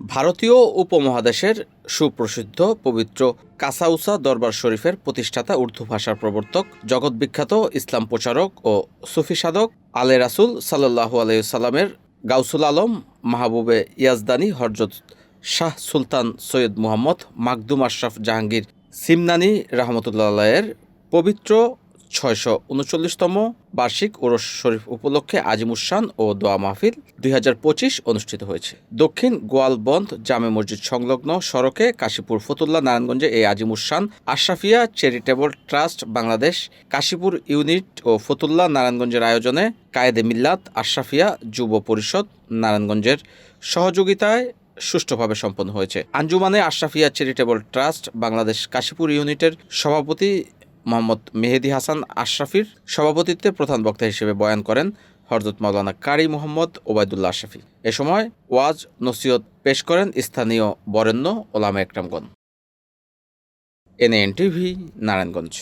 ভারতীয় উপমহাদেশের সুপ্রসিদ্ধ পবিত্র কাসাউসা দরবার শরীফের প্রতিষ্ঠাতা উর্দু ভাষার প্রবর্তক, জগৎবিখ্যাত ইসলাম প্রচারক ও সুফি সাধক আলে রাসুল সাল্লাহু আলাইসাল্লামের গাউসুল আলম, মাহবুবে ইয়াজদানি হরজত শাহ সুলতান সৈয়দ মুহাম্মদ মাকদুম আশরাফ জাহাঙ্গীর সিমনানি রহমতুল্লাহের পবিত্র ছয়শো উনচল্লিশতম বার্ষিক ওরস শরীফ উপলক্ষে আজিমুসান ও দোয়া মাহফিল দুই হাজার পঁচিশ অনুষ্ঠিত হয়েছে। দক্ষিণ গোয়ালবন্দ জামে মসজিদ সংলগ্ন সড়কে কাশীপুর ফতুল্লা নারায়ণগঞ্জে এই আজিমুসান Ashrafia charitable trust Bangladesh, Kashipur unit ও ফতুল্লা নারায়ণগঞ্জের আয়োজনে কায়েদে মিল্লাত, আশরাফিয়া যুব পরিষদ নারায়ণগঞ্জের সহযোগিতায় সুষ্ঠুভাবে সম্পন্ন হয়েছে। আঞ্জুমানে আশরাফিয়া চ্যারিটেবল ট্রাস্ট বাংলাদেশ কাশীপুর ইউনিটের সভাপতি মোহাম্মদ মেহেদি হাসান আশরাফির সভাপতিত্বে প্রধান বক্তা হিসেবে বয়ান করেন হরজত মাওলানা কারি মোহাম্মদ ওবায়দুল্লাহ আশরাফি। এ সময় ওয়াজ, নসিহত পেশ করেন স্থানীয় বরেণ্য ওলামা একরামগণ। NN TV Narayanganj.